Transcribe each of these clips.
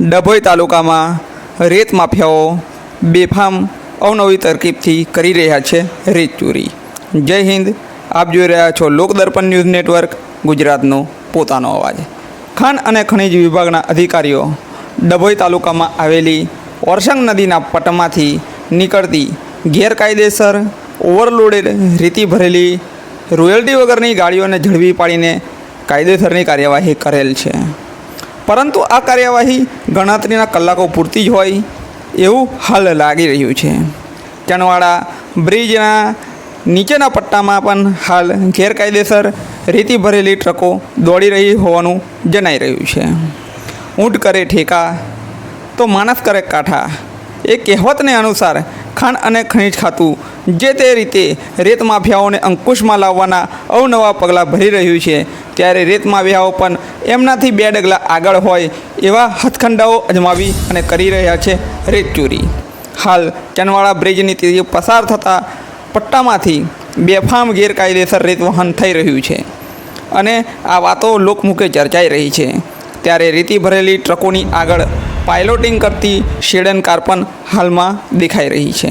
ડભોઈ તાલુકામાં રેત માફિયાઓ બેફામ અવનવી તરકીબથી કરી રહ્યા છે રેત ચોરી. જય હિન્દ, આપ જોઈ રહ્યા છો લોકદર્પણ ન્યૂઝ નેટવર્ક, ગુજરાતનો પોતાનો અવાજ. ખાણ અને ખનિજ વિભાગના અધિકારીઓ ડભોઈ તાલુકામાં આવેલી ઓરસંગ નદીના પટમાંથી નીકળતી ગેરકાયદેસર, ઓવરલોડેડ, રીતિ ભરેલી રોયલ્ટી વગરની ગાડીઓને ઝડપી પાડીને કાયદેસરની કાર્યવાહી કરેલ છે. પરંતુ આ કાર્યવાહી ગણતરીના કલાકો પૂરતી જ હોય એવું હાલ લાગી રહ્યું છે. ચણવાડા બ્રિજના નીચેના પટ્ટામાં પણ હાલ ગેરકાયદેસર રેતી ભરેલી ટ્રકો દોડી રહી હોવાનું જણાઈ રહ્યું છે. ઊંટ કરે ઠેકા, તો માણસ કરે કાંઠા. એ કહેવતને અનુસાર ખાણ અને ખનિજ ખાતું જે તે રીતે રેત માફિયાઓને અંકુશમાં લાવવાના અવનવા પગલાં ભરી રહ્યું છે ત્યારે રેતમાં વ્યાઓ પણ એમનાથી બે ડગલા આગળ હોય એવા હથખંડાઓ અજમાવી અને કરી રહ્યા છે રેત ચોરી. હાલ ચનવાળા બ્રિજની તે પસાર થતા પટ્ટામાંથી બેફામ ગેરકાયદેસર રેત વહન થઈ રહ્યું છે અને આ વાતો લોકમુખે ચર્ચાઈ રહી છે. ત્યારે રેતી ભરેલી ટ્રકોની આગળ પાયલોટિંગ કરતી શેડન કાર પણ હાલમાં દેખાઈ રહી છે.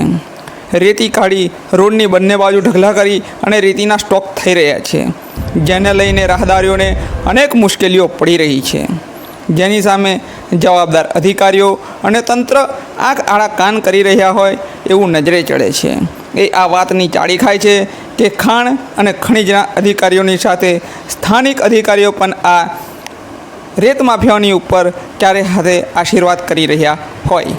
રેતી કાઢી રોડની બંને બાજુ ઢગલા કરી અને રેતીના સ્ટોક થઈ રહ્યા છે. જેને લઈને રાહદારીઓને અનેક મુશ્કેલીઓ પડી રહી છે. જેની સામે જવાબદાર અધિકારીઓ અને તંત્ર આંખ આડા કાન કરી રહ્યા હોય એવું નજરે ચડે છે. એ આ વાતની ચાળી ખાય છે કે ખાણ અને ખનિજના અધિકારીઓની સાથે સ્થાનિક અધિકારીઓ પણ આ રેત માફિયાઓની ઉપર ચારે હાથે આશીર્વાદ કરી રહ્યા હોય.